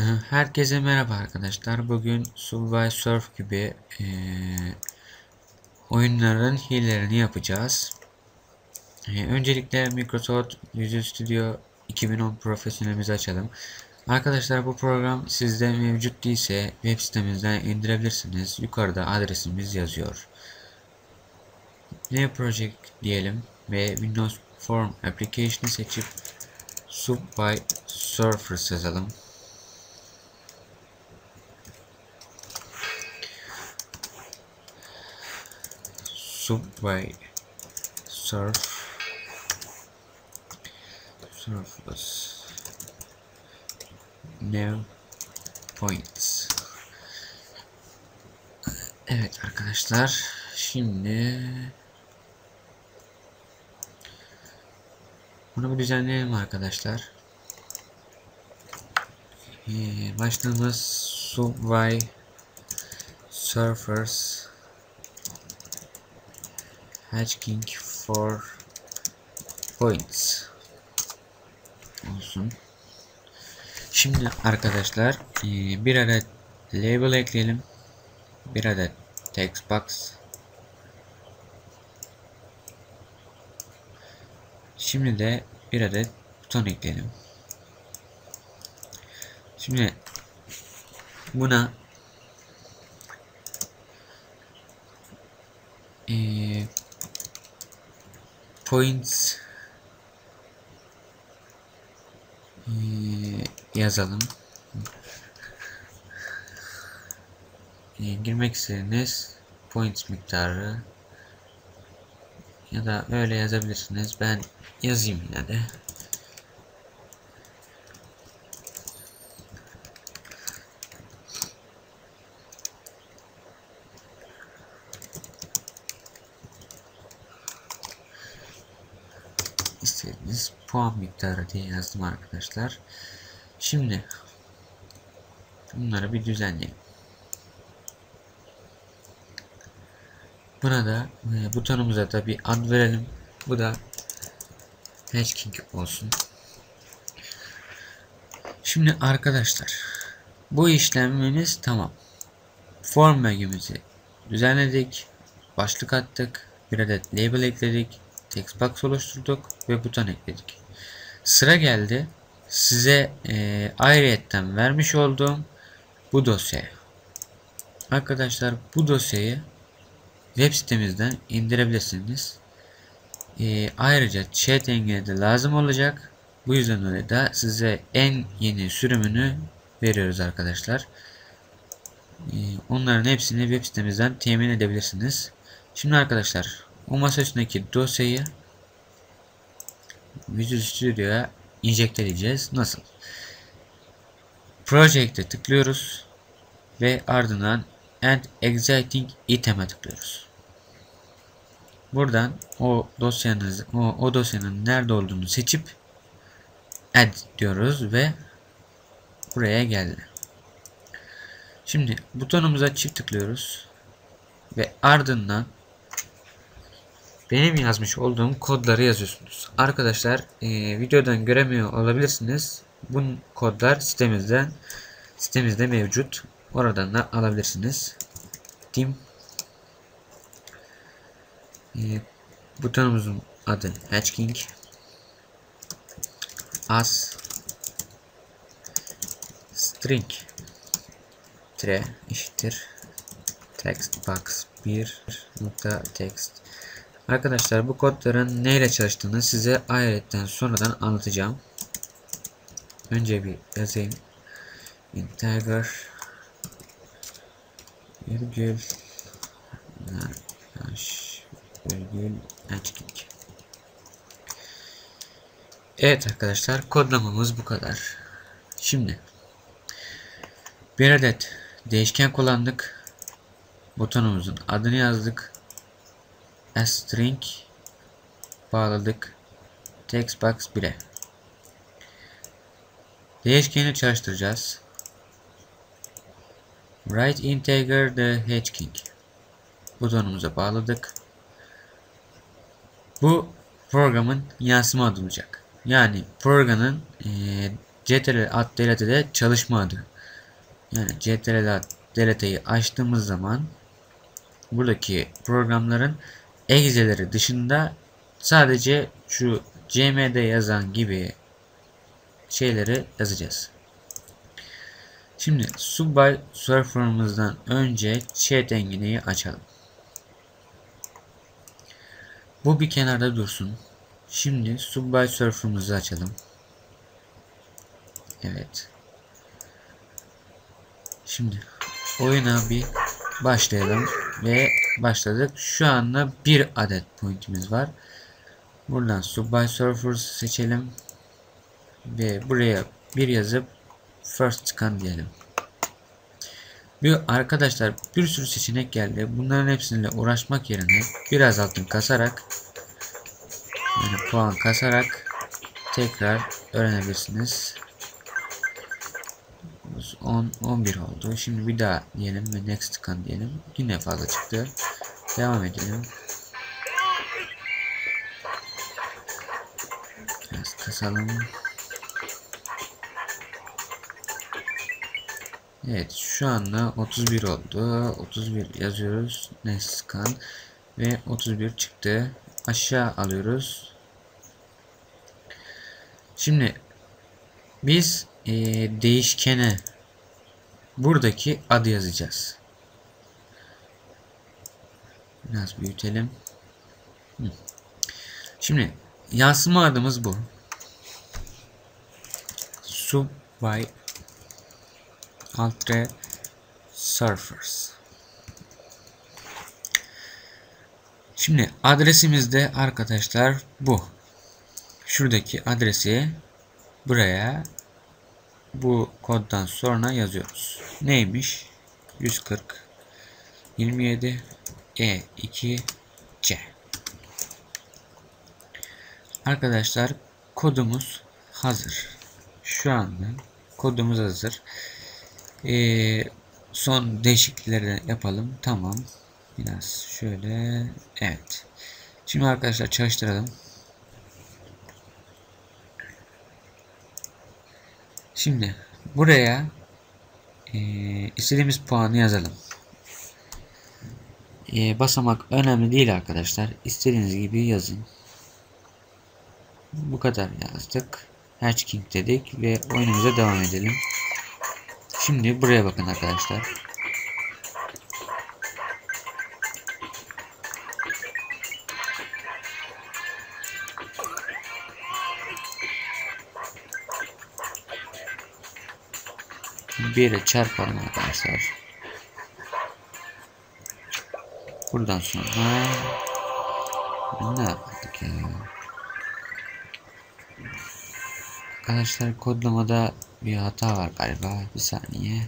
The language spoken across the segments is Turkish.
Herkese merhaba arkadaşlar. Bugün Subway Surf gibi e, oyunların hilelerini yapacağız. E, öncelikle Microsoft Visual Studio 2010 profesyonelimizi açalım. Arkadaşlar bu program sizde mevcut değilse web sitemizden indirebilirsiniz. Yukarıda adresimiz yazıyor. New Project diyelim ve Windows Form Application'ı seçip Subway Surfers yazalım. Subway surf. Surface new points. Evet arkadaşlar şimdi bunu bir düzenleyelim arkadaşlar. Ee, başlığımız subway surfers Hatching for points olsun. Şimdi arkadaşlar e, bir adet label ekleyelim. Bir adet text box. Şimdi de bir adet buton ekleyelim. Şimdi buna e, points ee, yazalım. Ee, girmek istediğiniz points miktarı ya da öyle yazabilirsiniz. Ben yazayım yine de. istediğiniz puan miktarı diye yazdım arkadaşlar. Şimdi bunları bir düzenleyelim. Buna da e, butonumuza da bir ad verelim. Bu da Hatchking olsun. Şimdi arkadaşlar bu işlemimiz tamam. Form bilgimizi düzenledik. Başlık attık. Bir adet label ekledik text box oluşturduk ve buton ekledik. Sıra geldi size e, ayrıyetten vermiş olduğum bu dosyaya. Arkadaşlar bu dosyayı web sitemizden indirebilirsiniz. E, ayrıca chat de lazım olacak. Bu yüzden dolayı da size en yeni sürümünü veriyoruz arkadaşlar. E, onların hepsini web sitemizden temin edebilirsiniz. Şimdi arkadaşlar o masa üstündeki dosyayı Visual Studio'ya enjekte edeceğiz. Nasıl? Project'e tıklıyoruz ve ardından Add Exciting Item'e tıklıyoruz. Buradan o dosyanız o, o dosyanın nerede olduğunu seçip add diyoruz ve buraya geldi. Şimdi butonumuza çift tıklıyoruz ve ardından benim yazmış olduğum kodları yazıyorsunuz. Arkadaşlar e, videodan göremiyor olabilirsiniz. Bu kodlar sitemizden sitemizde mevcut. Oradan da alabilirsiniz. Team e, butonumuzun adı Hatchking as string tre eşittir text box 1 nokta text Arkadaşlar bu kodların neyle çalıştığını size ayrıca sonradan anlatacağım. Önce bir yazayım. Integer virgül virgül açık. Evet arkadaşlar kodlamamız bu kadar. Şimdi bir adet değişken kullandık. Butonumuzun adını yazdık string bağladık. Textbox 1'e değişkeni çalıştıracağız. Write integer the hatchking butonumuza bağladık. Bu programın yansıma adı olacak. Yani programın e, CTRL ad de çalışma adı. Yani CTRL DLT'yi açtığımız zaman buradaki programların egzeleri dışında sadece şu CMD yazan gibi şeyleri yazacağız. Şimdi Subby Surfer'ımızdan önce chat engine'i açalım. Bu bir kenarda dursun. Şimdi Subby Surfer'ımızı açalım. Evet. Şimdi oyuna bir başlayalım ve başladık. Şu anda bir adet pointimiz var. Buradan Subby Surfers seçelim ve buraya bir yazıp first scan diyelim. Bir, arkadaşlar bir sürü seçenek geldi. Bunların hepsiyle uğraşmak yerine biraz altın kasarak yani puan kasarak tekrar öğrenebilirsiniz. 10 11 oldu. Şimdi bir daha diyelim ve next scan diyelim. Yine fazla çıktı. Devam edelim. Biraz kasalım. Evet şu anda 31 oldu. 31 yazıyoruz. Next scan ve 31 çıktı. Aşağı alıyoruz. Şimdi biz e, değişkene buradaki adı yazacağız. Biraz büyütelim. Şimdi yansıma adımız bu. Sub by Altre Surfers. Şimdi adresimiz de arkadaşlar bu. Şuradaki adresi buraya bu koddan sonra yazıyoruz. Neymiş? 140 27 E 2 C. Arkadaşlar kodumuz hazır. Şu anda kodumuz hazır. Ee, son değişiklikleri yapalım. Tamam. Biraz şöyle. Evet. Şimdi arkadaşlar çalıştıralım. Şimdi buraya e, istediğimiz puanı yazalım. E, basamak önemli değil arkadaşlar. İstediğiniz gibi yazın. Bu kadar yazdık. Hatch King dedik ve oyunumuza devam edelim. Şimdi buraya bakın arkadaşlar. Bir yere çarpalım arkadaşlar. Buradan sonra ne yaptık ya? Arkadaşlar kodlamada bir hata var galiba. Bir saniye.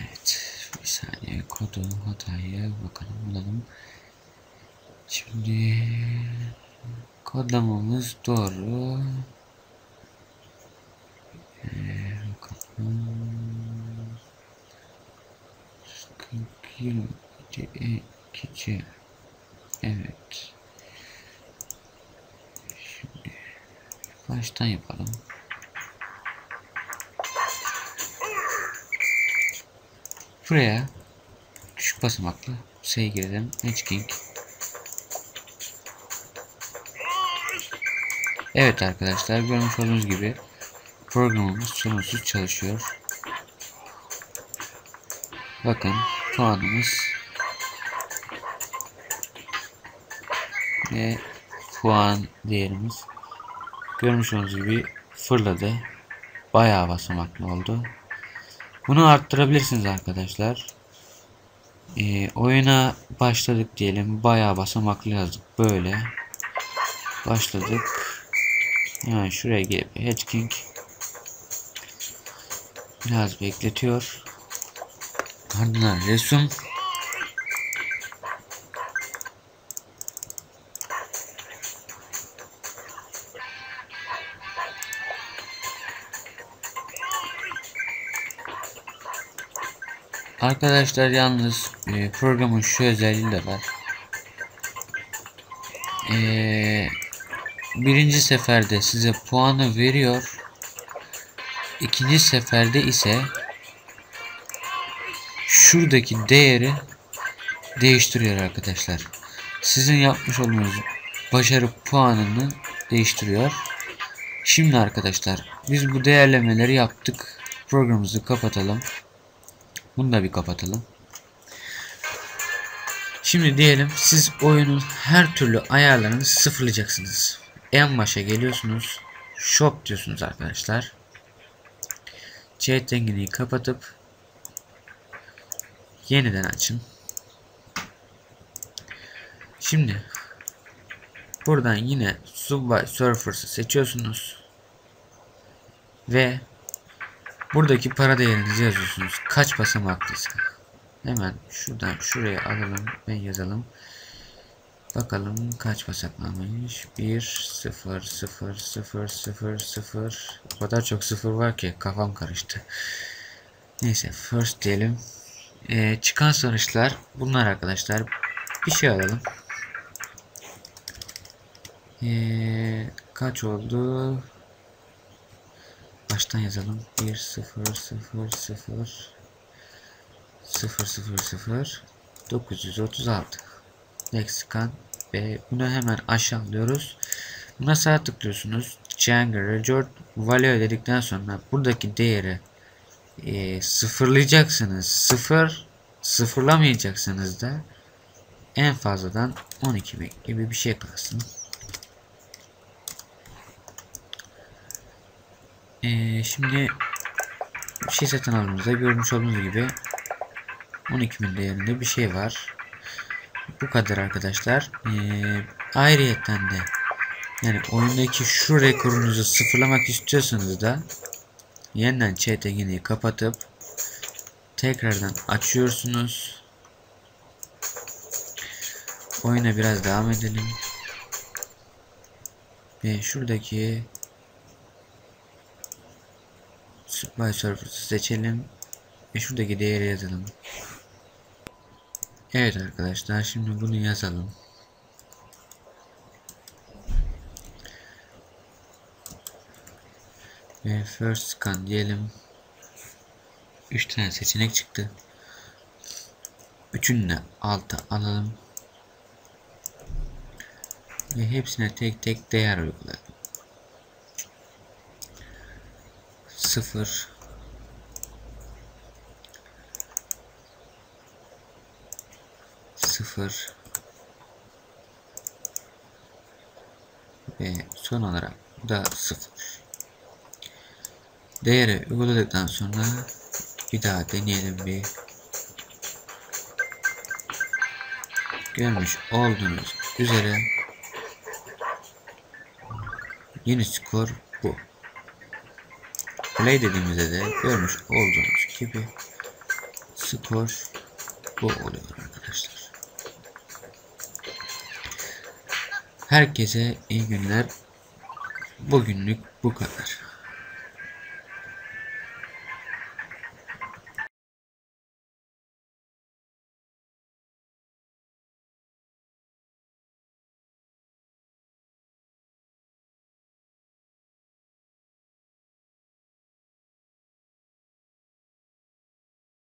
Evet. Bir saniye kodu hatayı bakalım bulalım. Şimdi kodlamamız doğru. Ee, bakalım. 22 2 Evet. Şimdi baştan yapalım. Buraya küçük basamaklı sayı girelim. Matchking. Evet arkadaşlar görmüş olduğunuz gibi programımız sorunsuz çalışıyor. Bakın puanımız ve puan değerimiz görmüş olduğunuz gibi fırladı. Bayağı basamaklı oldu. Bunu arttırabilirsiniz arkadaşlar. Ee, oyuna başladık diyelim. Bayağı basamaklı yazdık. Böyle. Başladık. Yani şuraya gelip Hedging biraz bekletiyor. Ardından resim Arkadaşlar yalnız e, programın şu özelliği de var. E, birinci seferde size puanı veriyor. İkinci seferde ise şuradaki değeri değiştiriyor arkadaşlar. Sizin yapmış olduğunuz başarı puanını değiştiriyor. Şimdi arkadaşlar biz bu değerlemeleri yaptık. Programımızı kapatalım. Bunu da bir kapatalım. Şimdi diyelim siz oyunun her türlü ayarlarını sıfırlayacaksınız. En başa geliyorsunuz. Shop diyorsunuz arkadaşlar. Chat rengini kapatıp yeniden açın. Şimdi buradan yine Subway Surfers'ı seçiyorsunuz. Ve buradaki para değerinizi yazıyorsunuz. Kaç basamaklıysa. Hemen şuradan şuraya alalım ve yazalım. Bakalım kaç basaklamış. 1 0 0 0 0 0 O kadar çok sıfır var ki kafam karıştı. Neyse first diyelim. Ee, çıkan sonuçlar bunlar arkadaşlar. Bir şey alalım. Ee, kaç oldu? Baştan yazalım. 1 0 0 0 0 0 0 936 Lexikan ve bunu hemen aşağılıyoruz. Buna sağ tıklıyorsunuz. Django Record Value dedikten sonra buradaki değeri e, sıfırlayacaksınız. Sıfır sıfırlamayacaksınız da en fazladan 12 bin gibi bir şey kalsın. Ee, şimdi bir şey satın aldığımızda görmüş olduğunuz gibi 12.000 değerinde bir şey var. Bu kadar arkadaşlar. Ee, ayrıyetten de yani oyundaki şu rekorunuzu sıfırlamak istiyorsanız da yeniden chat kapatıp tekrardan açıyorsunuz. Oyuna biraz devam edelim. Ve şuradaki Supply Surface'ı seçelim. Ve şuradaki değeri yazalım. Evet arkadaşlar şimdi bunu yazalım. Ve first scan diyelim. 3 tane seçenek çıktı. Üçünü de alta alalım. Ve hepsine tek tek değer uygulayalım. 0 0 ve son olarak da 0 değeri uyguladıktan sonra bir daha deneyelim bir. Görmüş olduğunuz üzere yeni skor play dediğimizde de görmüş olduğunuz gibi skor bu oluyor arkadaşlar. Herkese iyi günler. Bugünlük bu kadar